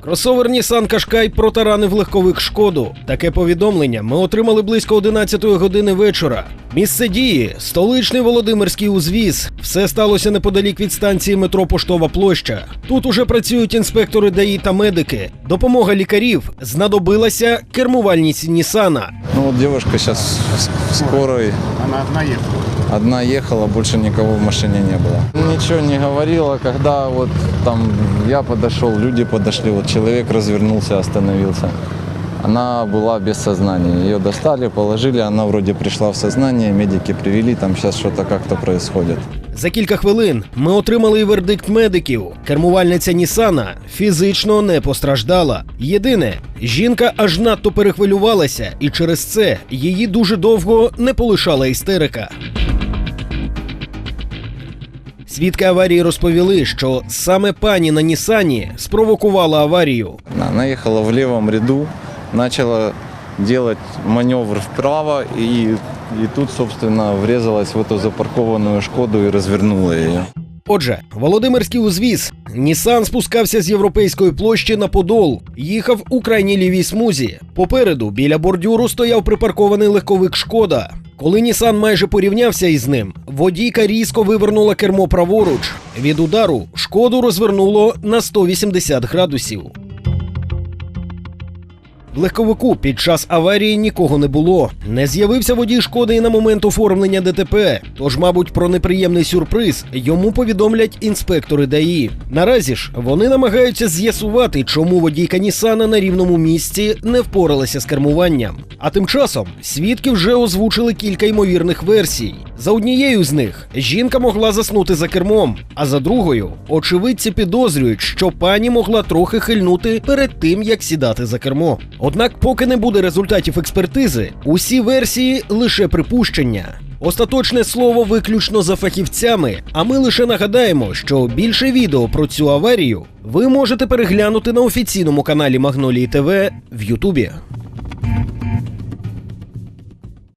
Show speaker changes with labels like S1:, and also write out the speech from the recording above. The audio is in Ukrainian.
S1: Кросовер Nissan Кашкай протаранив легковик шкоду. Таке повідомлення ми отримали близько 11 години вечора. Місце дії столичний Володимирський узвіз. Все сталося неподалік від станції метро Поштова площа. Тут уже працюють інспектори ДАІ та медики. Допомога лікарів знадобилася кермувальність Нісана.
S2: Ну вот девушка сейчас в скорой
S3: Она одна ехала.
S2: одна ехала, больше никого в машине не было. Ничего не говорила, когда вот там я подошел, люди подошли, вот человек развернулся, остановился. Она была без сознания. Ее достали, положили, она вроде пришла в сознание, медики привели, там сейчас что-то как-то происходит.
S1: За кілька хвилин ми отримали вердикт медиків. Кермувальниця Нісана фізично не постраждала. Єдине, жінка аж надто перехвилювалася, і через це її дуже довго не полишала істерика. Свідки аварії розповіли, що саме пані на Нісані спровокувала аварію.
S2: Она ехала в левом ряду, начала делать маневр вправо и, и тут, собственно, врезалась в эту запаркованную Шкоду и развернула ее.
S1: Отже, Володимирський узвіз. Нісан спускався з європейської площі на Подол, їхав у крайній лівій смузі. Попереду біля бордюру стояв припаркований легковик Шкода. Коли Нісан майже порівнявся із ним, водійка різко вивернула кермо праворуч. Від удару шкоду розвернуло на 180 градусів. В легковику під час аварії нікого не було. Не з'явився водій шкоди і на момент оформлення ДТП. Тож, мабуть, про неприємний сюрприз йому повідомлять інспектори ДАІ. Наразі ж вони намагаються з'ясувати, чому водійка Нісана на рівному місці не впоралася з кермуванням. А тим часом свідки вже озвучили кілька ймовірних версій. За однією з них жінка могла заснути за кермом, а за другою очевидці підозрюють, що пані могла трохи хильнути перед тим, як сідати за кермо. Однак, поки не буде результатів експертизи, усі версії лише припущення. Остаточне слово виключно за фахівцями. А ми лише нагадаємо, що більше відео про цю аварію ви можете переглянути на офіційному каналі Магнолії ТВ в Ютубі.